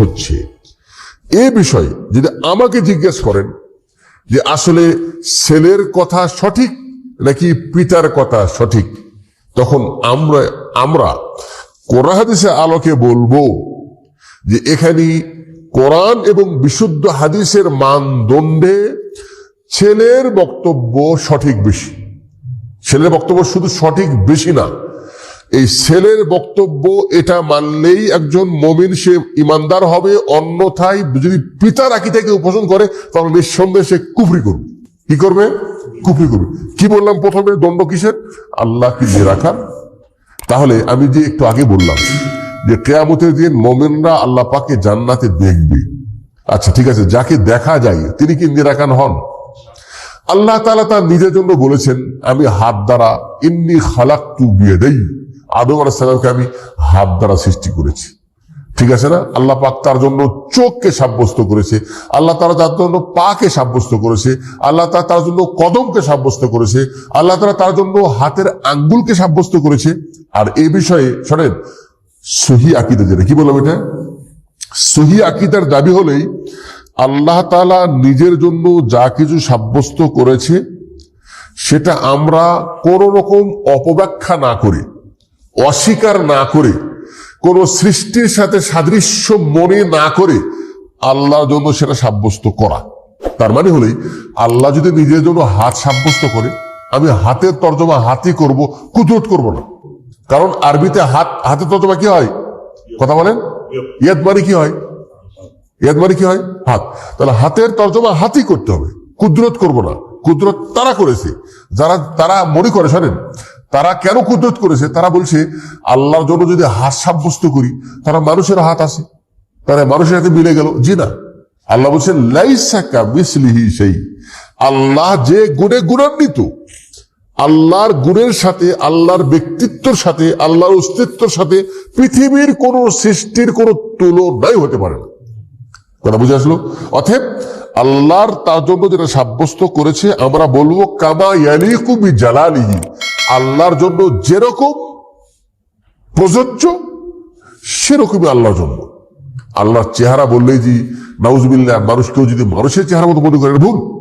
হচ্ছে। এ বিষয়ে যদি আমাকে জিজ্ঞেস করেন যে আসলে ছেলের কথা সঠিক নাকি পিতার কথা সঠিক, তখন আমরা আমরা কোরআন হাদিসের আলোকে বলব যে এখানে কোরআন এবং বিশুদ্ধ হাদিসের মানদণ্ডে ছেলের বক্তব্য সঠিক বেশি। ছেলের বক্তব্য শুধু সঠিক বেশি না এই ছেলের বক্তব্য এটা মানলেই একজন মমিন সে ইমানদার হবে, অন্যথায় যদি পিতার আকিটাকে উপোষণ করে, তাহলে নিঃসন্দেহে সে কুফরি করবে। কি করবে? কুফরি করবে। কি বললাম প্রথমে? দণ্ড কিসের? আল্লাহ কি নিরাকার তাহলে আমি যে একটু আগে বললাম যে কেয়ামতের দিন মোমেনরা আল্লাহ পাকে জান্নাতে দেখবে। আচ্ছা ঠিক আছে, যাকে দেখা যায়, তিনি কি নিরাকান হন? আল্লাহ তালা তার নিজের জন্য বলেছেন, আমি হাত দ্বারা ইন্নি খালাক তু বিয়ে দেই আদম আলাহিসামকে আমি হাত দ্বারা সৃষ্টি করেছি। ঠিক আছে না? আল্লাহ পাক তার জন্য চোখকে সাব্যস্ত করেছে, আল্লাহ তারা তার জন্য পাকে সাব্যস্ত করেছে, আল্লাহ তারা তার জন্য কদমকে সাব্যস্ত করেছে, আল্লাহ তারা তার জন্য হাতের আঙ্গুলকে সাব্যস্ত করেছে। আর এ বিষয়ে শোনেন, সহি আকিদা যেটা কি বললাম এটা? সহি আকিদার দাবি হলেই আল্লাহ তালা নিজের জন্য যা কিছু সাব্যস্ত করেছে, সেটা আমরা কোন রকম অপব্যাখ্যা না করে অস্বীকার না করে, কোন সৃষ্টির সাথে সাদৃশ্য মনে না করে আল্লাহর জন্য সেটা সাব্যস্ত করা। তার মানে হলেই আল্লাহ যদি নিজের জন্য হাত সাব্যস্ত করে, আমি হাতের তর্জমা হাতই করব, কুদরত করব না। কারণ আরবিতে হাত, হাতের তর্জমা কি হয়? কথা বলেন? ইয়াদ মানে কি হয়? ইয়াদ মানে কি হয়? হাত। তাহলে হাতের তর্জমা হাতই করতে হবে, কুদরত করব না। কুদরত তারা করেছে। যারা, তারা মনে করে, শোনেন তারা কেন কুদরত করেছে? তারা বলছে, আল্লাহর জন্য যদি হাত সাব্যস্ত করি, তারা মানুষের হাত আছে। তারা মানুষের হাতে মিলে গেল। জি না। আল্লাহ বলছেন মিসলিহি সেই আল্লাহ যে গুণে গুণান্বিত, আল্লাহর গুণের সাথে, আল্লাহর ব্যক্তিত্বর সাথে, আল্লাহর অস্তিত্বর সাথে পৃথিবীর কোন সৃষ্টির কোন তুলনাই হতে পারে না। কথা বুঝে আসলো? অথব আল্লাহর তার জন্য যেটা সাব্যস্ত করেছে, আমরা বলব, কামা ইয়ালিকুবি জালালিহি আল্লাহর জন্য যেরকম প্রযোজ্য, সেরকমই আল্লাহর জন্য। আল্লাহর চেহারা বললেই যে, নাউজবিল্লাহ, মানুষ কেউ যদি মানুষের চেহারা মতো মনে করে, এটা ভুল।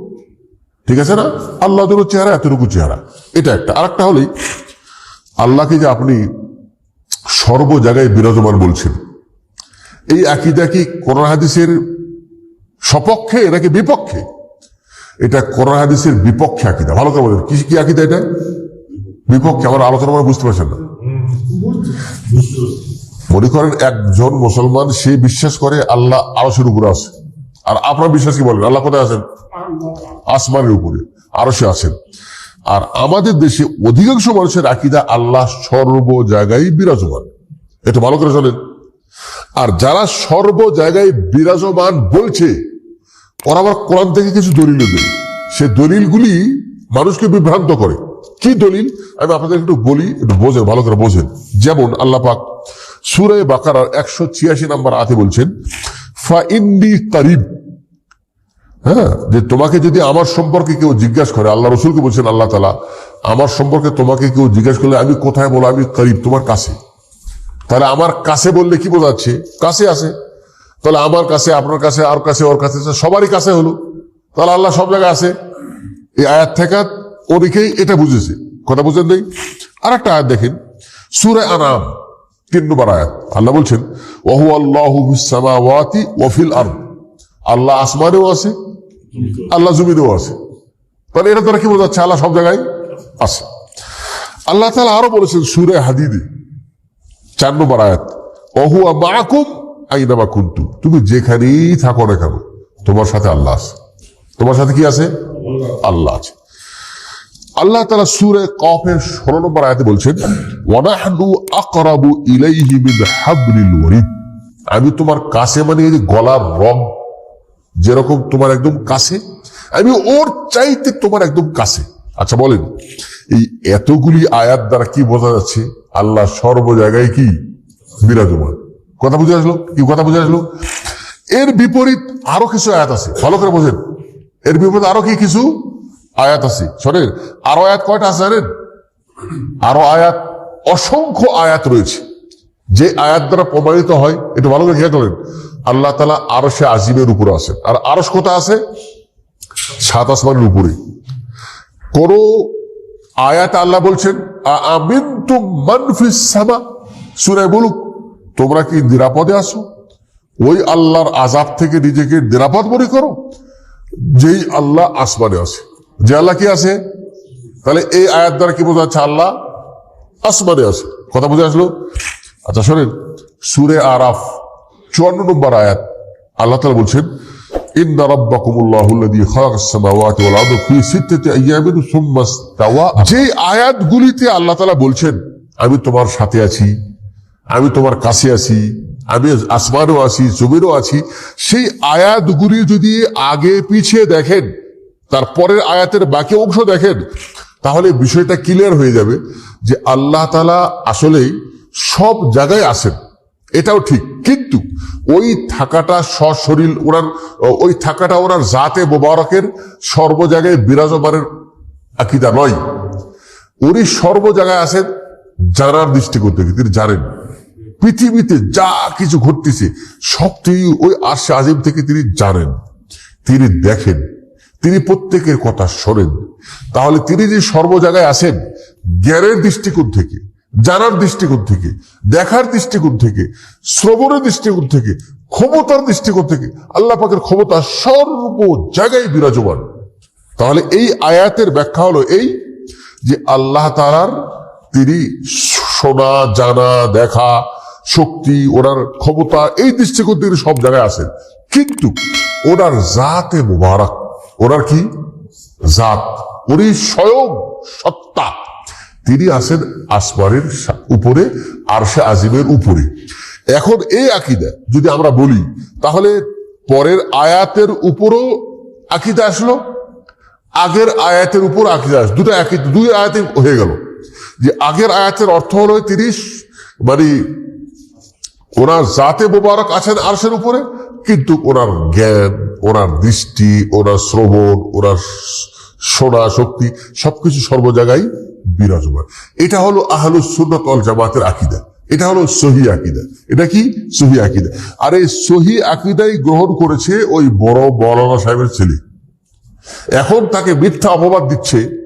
ঠিক আছে না? আল্লাহ জন্য চেহারা, এতটুকু চেহারা। এটা একটা। আর একটা হলেই আল্লাহকে যে আপনি সর্ব জায়গায় বিরাজমান বলছেন, এই আকিদা কি কোরআন হাদিসের সপক্ষে নাকি বিপক্ষে? এটা কোরআন হাদিসের বিপক্ষে আকিদা। ভালো করে বলেন, কি কি আকিদা এটা? বিপক্ষে আমার আলোচনা মানে বুঝতে পারছেন না। মনে করেন একজন মুসলমান, সে বিশ্বাস করে আল্লাহ আরশের উপরে আছে। আর আপনার বিশ্বাস কি বলেন? আল্লাহ কোথায় আছেন? আসমানের উপরে। আরও সে আছেন। আর আমাদের দেশে অধিকাংশ মানুষের আকিদা আল্লাহ সর্ব জায়গায় বিরাজমান। এটা ভালো করে চলেন আর যারা সর্ব জায়গায় বিরাজমান বলছে, ওরা আবার কোরআন থেকে কিছু দলিল দেয়। সে দলিলগুলি মানুষকে বিভ্রান্ত করে। কি দলিল? আমি আপনাদের একটু বলি, একটু বোঝেন, ভালো করে বোঝেন। যেমন আল্লাহ পাক সুরে বাকারার একশো ছিয়াশি নাম্বার আতে বলছেন, ফা ইন্দি কারিব হ্যাঁ যে তোমাকে যদি আমার সম্পর্কে কেউ জিজ্ঞাসা করে, আল্লাহ রসুলকে বলছেন, আল্লাহ তালা আমার সম্পর্কে তোমাকে কেউ জিজ্ঞাসা করলে আমি কোথায় বলো আমি করিব তোমার কাছে। তাহলে আমার কাছে বললে কি বোঝাচ্ছে কাছে আছে। তাহলে আমার কাছে, আপনার কাছে, আর কাছে, ওর কাছে, সবারই কাছে হলো। তাহলে আল্লাহ সব জায়গায় আছে। এই আয়াত থেকে অনেকেই এটা বুঝেছে। কথা বুঝেন নেই? আর একটা আয়াত দেখেন। সুরে আনাম, তিন নম্বর আয়াত। আল্লাহ বলছেন ওহু আল্লাহ ওফিল আর আল্লাহ আসমানেও আছে, আল্লাহ জমিনেও আছে। তাহলে এটা তোরা কি বোঝাচ্ছে? আল্লাহ সব জায়গায় আছে। আল্লাহ তালা আরও বলেছেন সুরে হাদিদে, চার নম্বর আয়াত অহুয়া মাকুম আইনামা কুন্তু তুমি যেখানেই থাকো না কেন, তোমার সাথে আল্লাহ আছে। তোমার সাথে কি আছে? আল্লাহ আছে। আল্লাহ তালা সুরে কফের ষোলো নম্বর আয়াতে বলছেন, ওয়ানাহনু আকরাবু ইলাইহি মিন হাবলিল ওয়ারিদ। আমি তোমার কাছে মানে এই গলার রং, যেরকম তোমার একদম কাছে, আমি ওর চাইতে তোমার একদম কাছে। আচ্ছা বলেন, এই এতগুলি আয়াত দ্বারা কি বোঝা যাচ্ছে, আল্লাহ সর্ব জায়গায় কি? বিরাজমান। কথা বুঝে আসলো? কি কথা বুঝে আসলো? এর বিপরীত আরও কিছু আয়াত আছে। ভালো করে বোঝেন। এর বিপরীত আরও কি কিছু? আয়াত আছে। শোনেন আরও আয়াত কয়টা আছে জানেন? আরও আয়াত, অসংখ্য আয়াত রয়েছে। যে আয়াত দ্বারা প্রমাণিত হয়, একটু ভালো করে খেয়াল করেন। আল্লাহ তালা আরও সে আজিমের উপরে আছেন। আর আরস কোথায় আছে? সাত আসমানের উপরে। কোন আয়াত আল্লাহ বলছেন আমিন তু মানফিস সামা সুরায় বলুক তোমরা কি নিরাপদে আসো ওই আল্লাহর আজাব থেকে নিজেকে নিরাপদ মনে করো, যেই আল্লাহ আসমানে আছে। যে আল্লাহ কি আছে তাহলে এই আয়াত দ্বারা কি বোঝা যাচ্ছে আল্লাহ আসমানে আছে কথা বুঝে আসলো আচ্ছা শোনেন সুরে আরাফ চুয়ান্ন নম্বর আয়াত আল্লাহ তালা বলছেন إن ربكم الله الذي خلق السماوات والأرض في ستة أيام ثم استوى যে আয়াতগুলিতে আল্লাহ তালা বলছেন আমি তোমার সাথে আছি আমি তোমার কাছে আছি আমি আসমানও আছি জমিরও আছি সেই আয়াতগুলি যদি আগে পিছিয়ে দেখেন তারপরের আয়াতের বাকি অংশ দেখেন, তাহলে বিষয়টা ক্লিয়ার হয়ে যাবে যে আল্লাহ তালা আসলেই সব জায়গায় আসেন এটাও ঠিক। কিন্তু ওই থাকাটা সশরীর ওনার ওই থাকাটা ওনার জাতে মোবারকের সর্ব জায়গায় বিরাজমানের আকিদা নয়। উনি সর্ব জায়গায় আছেন জানার দৃষ্টিকোণ থেকে, তিনি জানেন। পৃথিবীতে যা কিছু ঘটতেছে সবটি ওই আশে আজিম থেকে তিনি জানেন। তিনি দেখেন। তিনি প্রত্যেকের কথা শোনেন। তাহলে তিনি যে সর্ব জায়গায় আছেন, জ্ঞানের দৃষ্টিকোণ থেকে, জানার দৃষ্টিকোণ থেকে, দেখার দৃষ্টিকোণ থেকে, শ্রবণের দৃষ্টিকোণ থেকে, ক্ষমতার দৃষ্টিকোণ থেকে আল্লাহ পাকের ক্ষমতা সর্ব জায়গায় বিরাজমান। তাহলে এই আয়াতের ব্যাখ্যা হলো এই যে আল্লাহ তালার তিনি শোনা, জানা, দেখা, শক্তি, ওনার ক্ষমতা, এই দৃষ্টিকোণ থেকে সব জায়গায় আসেন কিন্তু ওনার জাতে মুবারক ওনার কি? জাত। উনি স্বয়ং সত্তা। তিনি আছেন আসমানের উপরে, আর সে আজিমের উপরে। এখন এই আকিদা যদি আমরা বলি, তাহলে পরের আয়াতের উপরও আকিদা আসলো, আগের আয়াতের উপর আকিদা আস দুটো একই দুই আয়াতে হয়ে গেল। যে আগের আয়াতের অর্থ হলো তিরিশ মানে ওনার জাতে মোবারক আছেন আরশের উপরে, কিন্তু ওনার জ্ঞান ওনার দৃষ্টি ওনার শ্রবণ ওনার শোনা শক্তি, সবকিছু সর্ব জায়গায় বিরাজমান। এটা হলো আহলুস সুন্নাত ওয়াল জামাতের আকিদা। এটা হলো সহি আকিদা। এটা কি? সহি আকিদা। আর এই সহি আকিদাই গ্রহণ করেছে ওই বড় মৌলানা সাহেবের ছেলে। এখন তাকে মিথ্যা অপবাদ দিচ্ছে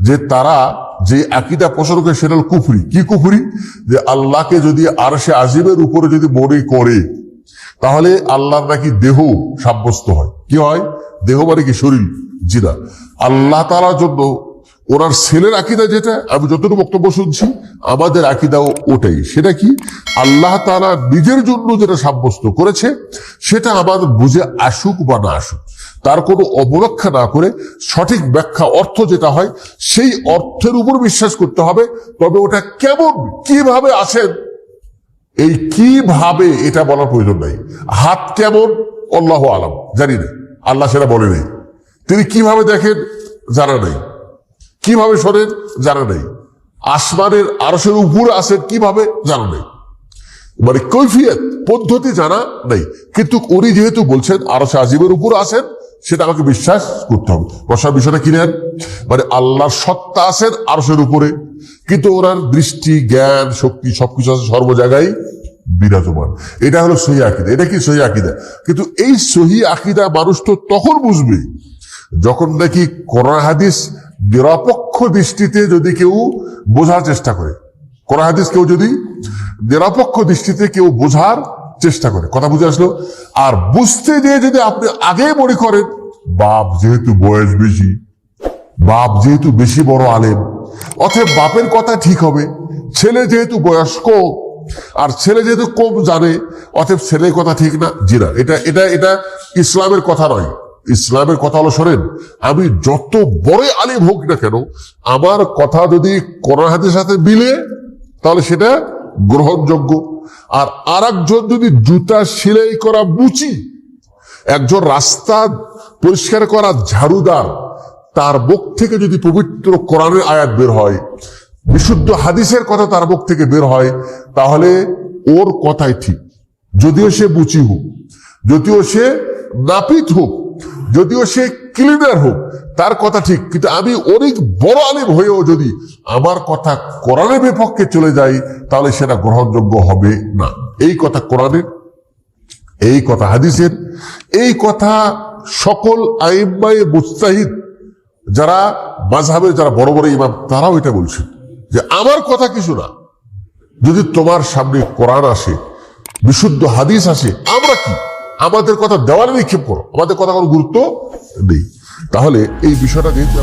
যে তারা যে আকিদা পোষণ করে সেটা হলো কুফরি। কি কুফরি? যে আল্লাহকে যদি আর সে আজিমের উপরে যদি মনে করে তাহলে আল্লাহর নাকি দেহ সাব্যস্ত হয়। কি হয়? দেহ মানে কি? শরীর, জিনা। আল্লাহ তালার জন্য ওনার ছেলের আকিদা যেটা, আমি যতটুকু বক্তব্য শুনছি, আমাদের আকিদাও ওটাই। সেটা কি? আল্লাহ তালা নিজের জন্য যেটা সাব্যস্ত করেছে, সেটা আমাদের বুঝে আসুক বা না আসুক। তার কোনো অবব্যাখ্যা না করে সঠিক ব্যাখ্যা অর্থ যেটা হয়, সেই অর্থের উপর বিশ্বাস করতে হবে, তবে ওটা কেমন, কীভাবে আছেন এই কীভাবে এটা বলার প্রয়োজন নাই। হাত কেমন? আল্লাহ আলাম। জানি না। আল্লাহ সেটা বলে নেই। তিনি কীভাবে দেখেন? জানা নেই। কীভাবে শোনেন? জানা নেই। আসমানের আরসের উপরে আছেন কীভাবে? জানা নেই। মানে কৈফিয়ত, পদ্ধতি জানা নেই। কিন্তু উনি যেহেতু বলছেন আরও আজিমের উপর আছেন সেটা আমাকে বিশ্বাস করতে হবে। বসার বিষয়টা কি নেন? মানে আল্লাহর সত্তা আছেন আরশের উপরে, কিন্তু ওনার দৃষ্টি, জ্ঞান, শক্তি সবকিছু আছে সর্ব জায়গায় বিরাজমান। এটা হলো সহি আকিদা। এটা কি সহি আকিদা? কিন্তু এই সহি আকিদা মানুষ তো তখন বুঝবে, যখন নাকি কোরআন হাদিস নিরপেক্ষ দৃষ্টিতে যদি কেউ বোঝার চেষ্টা করে। কোরআন হাদিস কেউ যদি নিরপেক্ষ দৃষ্টিতে কেউ বোঝার চেষ্টা করে, কথা বুঝে আসলো? আর বুঝতে দিয়ে যদি আপনি আগে মনে করেন, বাপ যেহেতু বয়স বেশি, বাপ যেহেতু বেশি বড় আলেম অথবা বাপের কথা ঠিক হবে, ছেলে যেহেতু বয়স্ক, আর ছেলে যেহেতু কম জানে, অতএব ছেলের কথা ঠিক না, জি না, এটা এটা এটা ইসলামের কথা নয়। ইসলামের কথা হলো, শোনেন, আমি যত বড় আলিম হোক না কেন, আমার কথা যদি কোরআন হাতের সাথে মিলে, তাহলে সেটা গ্রহণযোগ্য। আর আর একজন যদি জুতা সেলাই করা বুচি, একজন রাস্তা পরিষ্কার করা ঝাড়ুদার, তার মুখ থেকে যদি পবিত্র কোরআনের আয়াত বের হয়, বিশুদ্ধ হাদিসের কথা তার মুখ থেকে বের হয়, তাহলে ওর কথাই ঠিক। যদিও সে বুচি হোক, যদিও সে নাপিত হোক যদিও সে ক্লিনার হোক, তার কথা ঠিক, কিন্তু আমি অনেক বড় আলিম হয়েও যদি আমার কথা কোরআনের বিপক্ষে চলে যাই, তাহলে সেটা গ্রহণযোগ্য হবে না। এই কথা কোরআনের, এই কথা হাদিসের, এই কথা সকল আইম্মায় মুস্তাহিদ যারা মাঝহাবের যারা বড় বড় ইমাম, তারাও এটা বলছেন যে আমার কথা কিছু না। যদি তোমার সামনে কোরআন আসে, বিশুদ্ধ হাদিস আসে, আমরা কি? আমাদের কথা দেওয়ালে নিক্ষেপ করো। আমাদের কথা কোনো গুরুত্ব নেই। তাহলে এই বিষয়টা যেহেতু